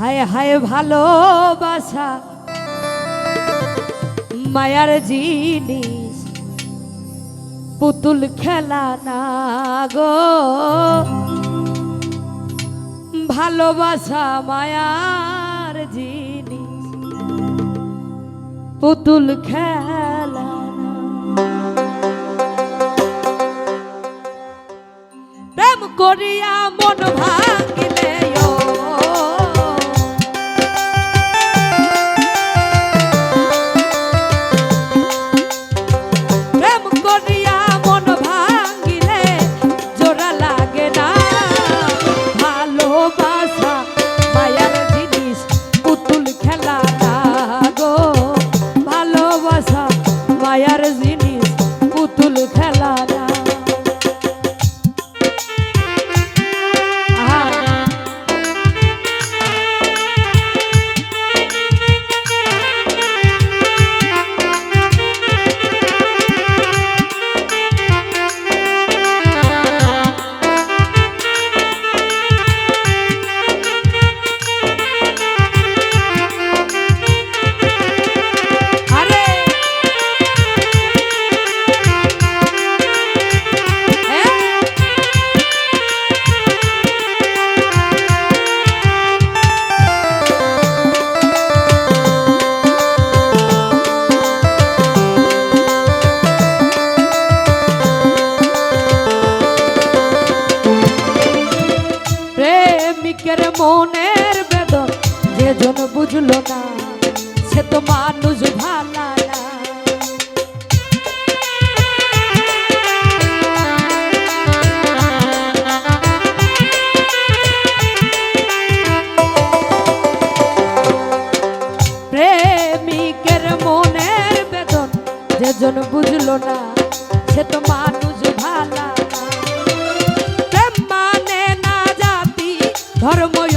হায় হায় ভালোবাসা মায়ার জিনিস, পুতুল খেলা না গো ভালোবাসা মায়ার জিনিস, পুতুল খেলা। প্রেম করিয়া মন ভাঙিলে বুঝলো না সে তো মানুষ ভালা প্রেমিকের মনের বেদন যে জন বুঝলো না, সে তো মানুষ ভালা মানে না জাতি ধর্ময়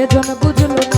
যেজন বুঝলো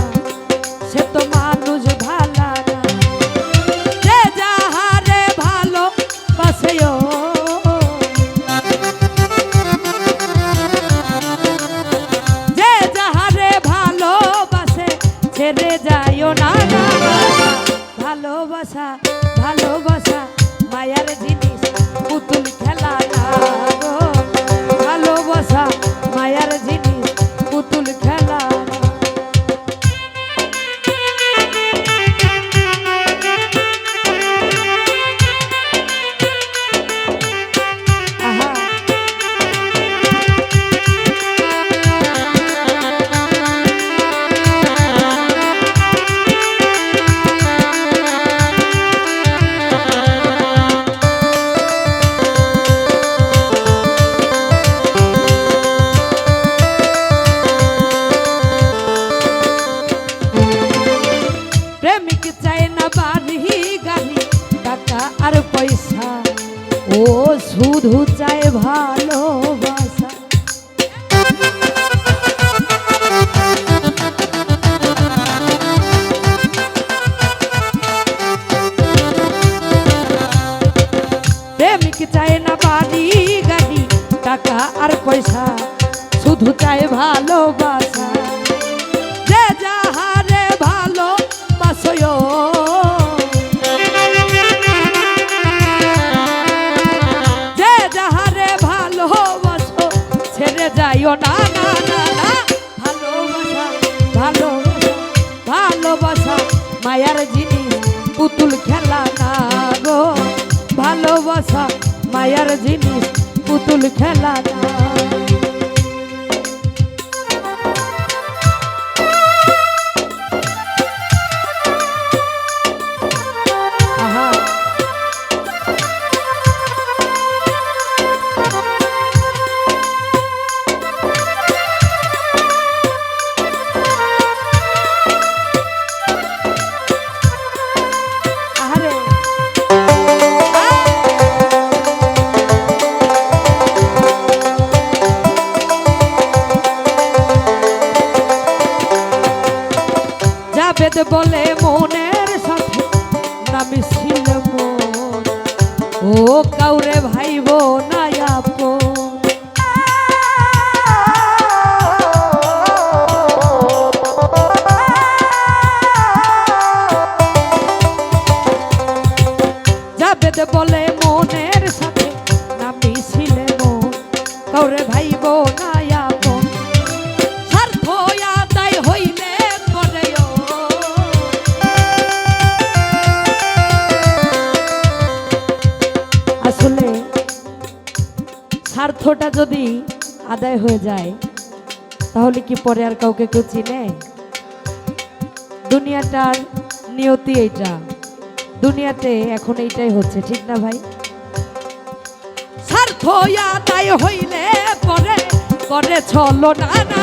আর পয়সা, শুধু চায় ভালোবাসা। যে যাহারে ভালো বাসয় যে যাহারে ভালোবাসো ছেড়ে যাইও না মায়ার জিনিস, পুতুল খেলা না গো। ভালোবাসা, মায়ার জিনিস পুতুল খেলা জাবেদ বলে মনের সাথে নামি ছিল মন। ও কাউরে ভাইব না বলে মনের সাথে নামি ছিল মন। কাউরে ভাইব স্বার্থটা যদি আদায় হয়ে যায় তাহলে কি পরে আর কাউকে কেউ চিনে? দুনিয়াটার নিয়তি এইটা। দুনিয়াতে এখন এইটাই হচ্ছে ঠিক না ভাই? স্বার্থ আদায় হইলে পরে করে চলো না, না।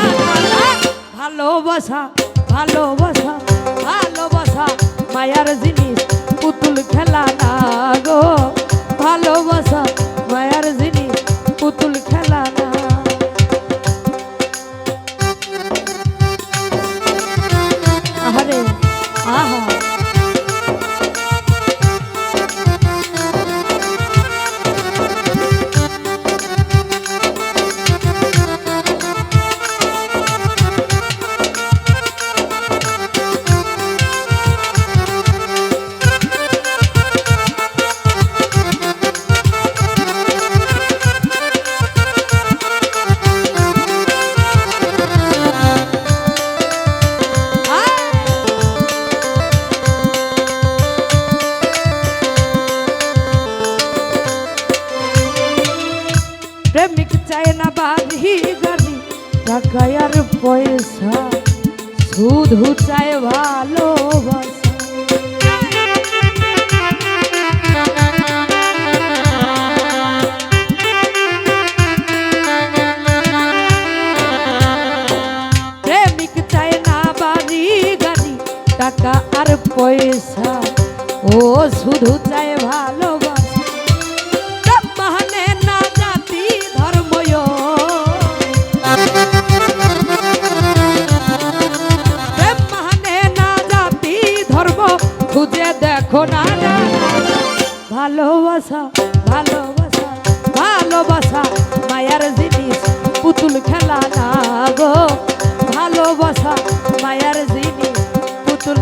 ভালোবাসা ভালোবাসা ভালোবাসা মায়ার জিনিস পুতুল খেলা না গো। ভালোবাসা মায়ার জিনিস পুতুল খেলা খুঁজে দেখো না। ভালোবাসা ভালোবাসা ভালোবাসা, মায়ার জিনিস, পুতুল খেলা না গো ভালোবাসা, মায়ার জিনিস, পুতুল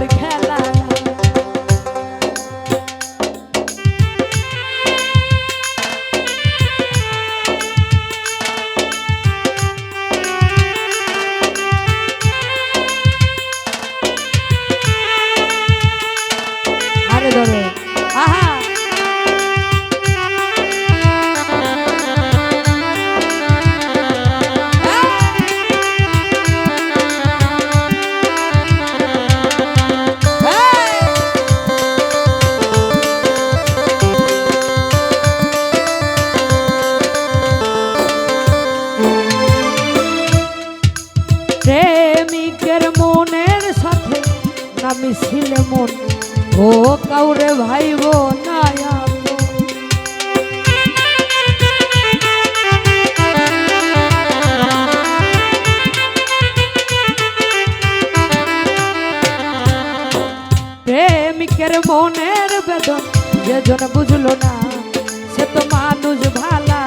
কাঁদিছিল মন। ও কাউরে ভাইব না প্রেমিকের মনের বেদন, যেজন বুঝলো না, সে তো মানুষ ভালা।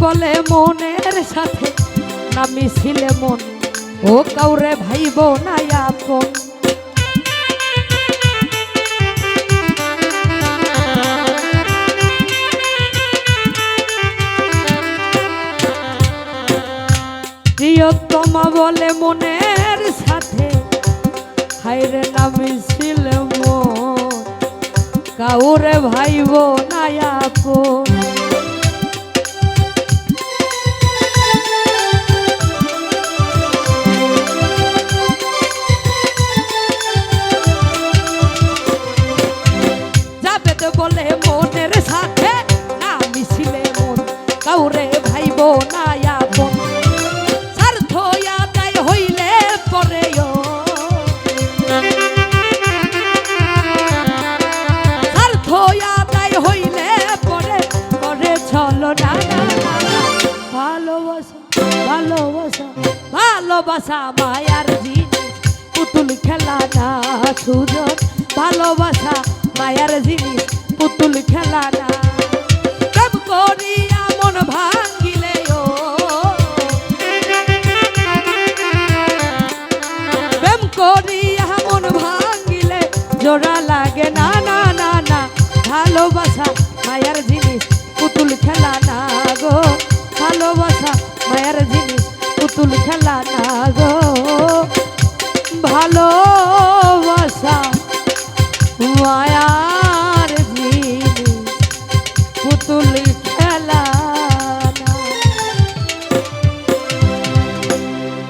বলে মনের সাথে, না মিছিলে মন। ও কাউরে ভাইব না আপন। প্রিয়তমা বলে মনের সাথে হাইরে না মিছিলে মন। কাউরে ভাইব না আপন। চলো না। ভালোবাসা ভালোবাসা ভালোবাসা মায়ার জিনিস। পুতুল খেলা না সুজন ভালোবাসা মায়ার জিনিস, পুতুল খেলা না। প্রেম করিয়া মন ভাঙ্গিলে ও। প্রেম করিয়া মন ভাঙ্গিলে জোড়া লাগে না না না না। ভালোবাসা মায়ার জিনিস পুতুল খেলা না গো। ভালোবাসা মায়ের জিনিস পুতুল খেলা না গো। ভালোবাসা মায়া